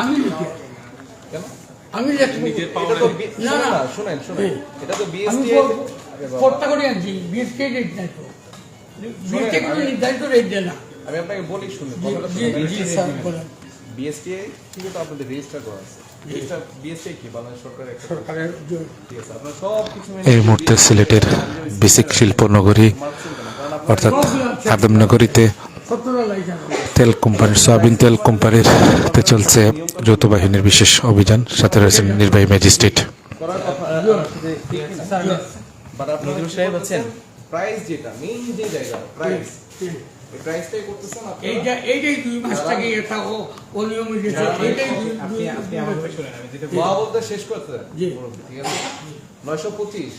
আমি লিখি কেন? আমি লিখব। এটা তো না না না, শুনেন শুনেন। এটা তো বিএসটি ফোরটা করে আনছি? বিএসকে রেট নাই তো। বিএসকে কোনো নির্ধারিত রেট দেয় না। আমি আপনাকে বলি শুনুন বিএসটিআই থেকে তো আপনাদের রেজিস্টার করা আছে। রেজিস্টার বিএসটিআই কি? বাংলাদেশ সরকারের একটা সরকারের যে ঠিক আছে আপনার সব কিছু এই মুহূর্তে সিলেটের বেসিক শিল্প নগরী অর্থাৎ আদমনগরীতে তেল কোম্পানির সয়াবিন তেল কোম্পানির তে চলছে যৌথ বাহিনীর বিশেষ অভিযান। সাথে রয়েছেন নির্বাহী ম্যাজিস্ট্রেট? প্রাইস যেটা মেইন যে জায়গা প্রাইস নয়শো পঁচিশ।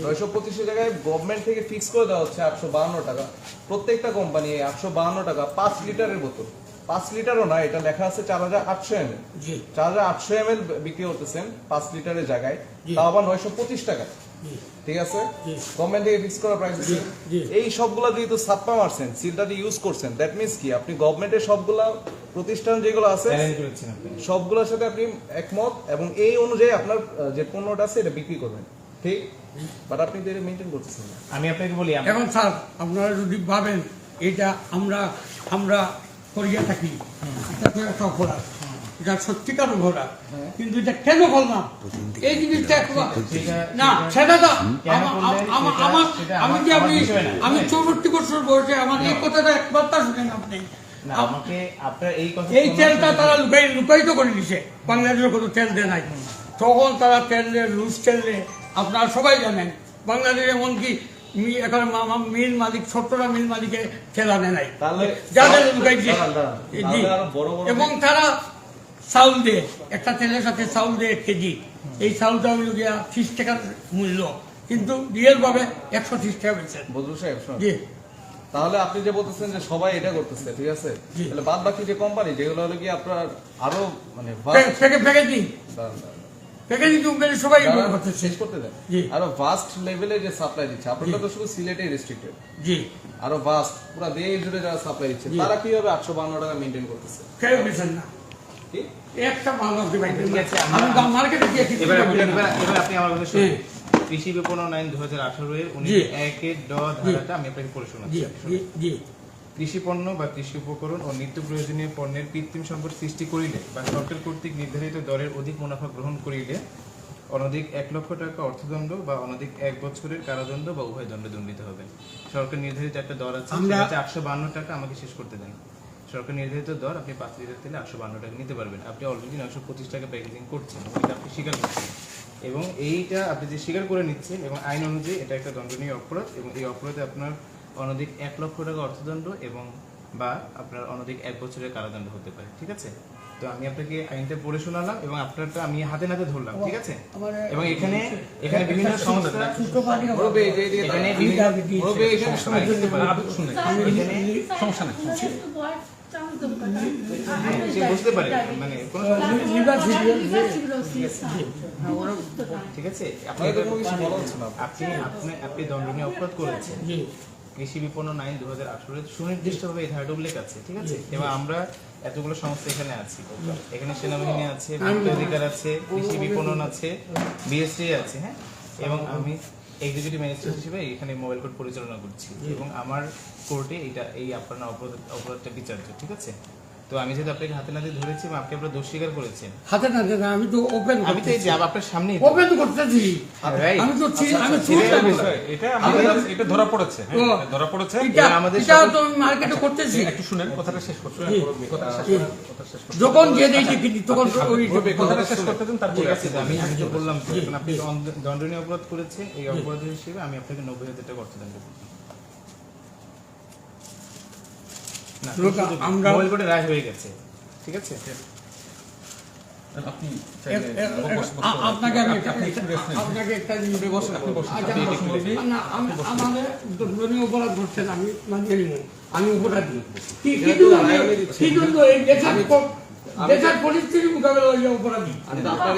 নয়শো পঁচিশের জায়গায় গভর্নমেন্ট থেকে ফিক্স করে দেওয়া হচ্ছে আটশো বাহান্ন টাকা। প্রত্যেকটা কোম্পানি আটশো বাহান্ন টাকা পাঁচ লিটারের বোতল। পাঁচ লিটারও না এটা লেখা আছে চার হাজার আটশো এম জি। চার হাজার আটশো এম বিক্রি করতেছেন পাঁচ লিটারের জায়গায়। তাও আবার নয়শো পঁচিশ টাকা। ঠিক আছে। গভর্নমেন্ট থেকে ফিক্স করা প্রাইস। এই সবগুলা যেহেতু ছাপ্পা মারছেন সিলটা দিয়ে ইউজ করছেন। দ্যাট মিনস কি? আপনি গভর্নমেন্টের সবগুলা প্রতিষ্ঠান যেগুলো আছে সবগুলোর সাথে আপনি একমত এবং এই অনুযায়ী আপনার যে পণ্যটা আছে এটা বিক্রি করবেন। ঠিক বাট আপনি তো এটা মেনটেন করতেছেন না। আমি আপনাকে বলি এখন স্যার আপনারা যদি ভাবেন এটা আমরা আমরা করিয়া থাকি এটা তো একটা অপরাধ। এটা সত্যিকার অপরাধ। কিন্তু এটা কেন করলাম? এই জিনিসটা না সেটা তো কেন আমা- করলেন? আমা- সেটা- আমার আমি যে আমার আমি বিষয় না। আমি চৌষট্টি বছর বয়সে আমার এই কথাটা একবার তা শুনেন আপনি আমাকে আপনার এই কথা এই তেলটা তারা লুকাই লুকায়িত করে দিছে। বাংলাদেশের কোনো তেল দেয় নাই। তখন তারা তেল দেয় লুজ তেল দেয় আপনারা সবাই জানেন বাংলাদেশ এমনকি এখন মিল মালিক সত্তরটা মিল মালিকে তেল আনে নাই। যাদের এবং তারা চাউল দেয় একটা তেলের সাথে চাউল দেয় এক কেজি। এই চাউলটা হইল গিয়া ত্রিশ টাকার মূল্য কিন্তু রিয়েল ভাবে একশো ত্রিশ টাকা বেচেন বদরু সাহেব জি। তাহলে আপনি যে বলতেছেন যে সবাই এটা করতেছে ঠিক আছে? তাহলে বাদ বাকি যে কোম্পানি যেগুলো হলো কি আপনার আরও মানে vast- প্যাকে- প্যাকে প্যাকে দিন দাঁড়ান, দাঁড়ান। প্যাকে দিন কোম্পানি সবাই এগুলো করতেছে শেষ করতে দেন। আরও ভাস্ট লেভেলে যে সাপ্লাই দিচ্ছে আপনারা তো শুধু সিলেটে রেস্ট্রিক্টেড জি। আরও ভাস্ট পুরো দেশ জুড়ে যারা সাপ্লাই দিচ্ছে তারা কীভাবে আটশো বান্ন টাকা মেনটেন করতেছে? কেউ বেছেন না। একটা ভালো ডিভাইডেড ঠিক আছে, আমি মার্কেটে গিয়ে এবার এবার এবার আপনি আমার কথা শুনুন। কৃষি বিপণন আইন দু হাজার আঠারো এর উনিশ। একের ড ধারাটা আমি আপনাকে পড়ে শোনাচ্ছি। জি। জি। কৃষি পণ্য বা কৃষি উপকরণ ও নিত্য প্রয়োজনীয় পণ্যের কৃত্রিম সম্পদ সৃষ্টি করিলে বা সরকার কর্তৃক নির্ধারিত দরের অধিক মুনাফা গ্রহণ করিলে অনধিক এক লক্ষ টাকা অর্থদণ্ড বা অনধিক এক বছরের কারাদণ্ড বা উভয় দণ্ডে দণ্ডিত হবে। সরকার নির্ধারিত একটা দর আছে সেটা আটশো বান্ন টাকা আমাকে শেষ করতে দেন। সরকার নির্ধারিত দর আপনি পাঁচ লিটার তেলে আটশো বান্ন টাকা নিতে পারবেন। আপনি অলরেডি নয়শো পঁচিশ টাকা প্যাকেজিং করছেন এটা আপনি স্বীকার করছেন। এবং এইটা আপনি যে স্বীকার করে নিচ্ছেন এবং আইন অনুযায়ী এটা একটা দণ্ডনীয় অপরাধ এবং এই অপরাধে আপনার অনধিক এক লক্ষ টাকা অর্থদণ্ড এবং বা আপনার অনধিক এক বছরের কারাদণ্ড হতে পারে ঠিক আছে তো আমি আপনাকে আইনটা পড়ে শোনালাম এবং আপনারটা আমি হাতে নাতে ধরলাম ঠিক আছে এবং এখানে এখানে বিভিন্ন সংস্থা এখানে বুঝতে পারে মানে কোনো ঠিক আছে আপনি আপনি দণ্ডনীয় অপরাধ করেছেন জি কৃষি বিপণন আইন দু হাজার আঠারো সুনির্দিষ্টভাবে এই ধারাটা উল্লেখ আছে ঠিক আছে? এবং আমরা এতগুলো সংস্থা এখানে আছি। এখানে সেনাবাহিনী আছে অধিকার আছে কৃষি বিপণন আছে বিএসটি আছে হ্যাঁ? এবং আমি এক্সিকিউটিভ ম্যাজিস্ট্রেট হিসেবে এখানে মোবাইল কোর্ট পরিচালনা করছি এবং আমার কোর্টে এটা এই আপনার অপরাধ অপরাধটা বিচার্য ঠিক আছে? তো আমি যেহেতু আপনাকে হাতে নাতে ধরেছি এবং আপনি আপনার দোষ স্বীকার করেছেন। হাতে না আমি তো ওপেন আমি তো এই যে আপনার সামনেই তো। ওপেন করতেছি। আমি তো আমি আচ্ছা, serial যাব। বিষয়। এটা আমাদের এটা ধরা পড়েছে হ্যাঁ, ধরা পড়েছে। এটা আমাদের এটা তো মার্কেটে করতেছি। একটু শুনেন কথাটা শেষ করতে। কথাটা শেষ করুন। যখন যে দেই তখন ওই কথাটা শেষ করতে দিন তারপরে আছে। আমি আমি তো বললাম আপনি দণ্ড- দণ্ডনীয় অপরাধ করেছেন এই অপরাধ হিসেবে আমি আপনাকে নব্বই হাজার টাকা অর্থদণ্ড করছি না, লোক, শুধু আমরা- মোবাইল কোর্টে রায় হয়ে গেছে ঠিক আছে? আপনি এ- চাইলে এ- বস- বস- আ- আপনাকে আমি আপনাকে একটা জিনিস আমাদের অপরাধ করছেন আমি আমি অপরাধী এই দেশের দেশের পরিস্থিতি মোকাবেলা অপরাধী? আপনার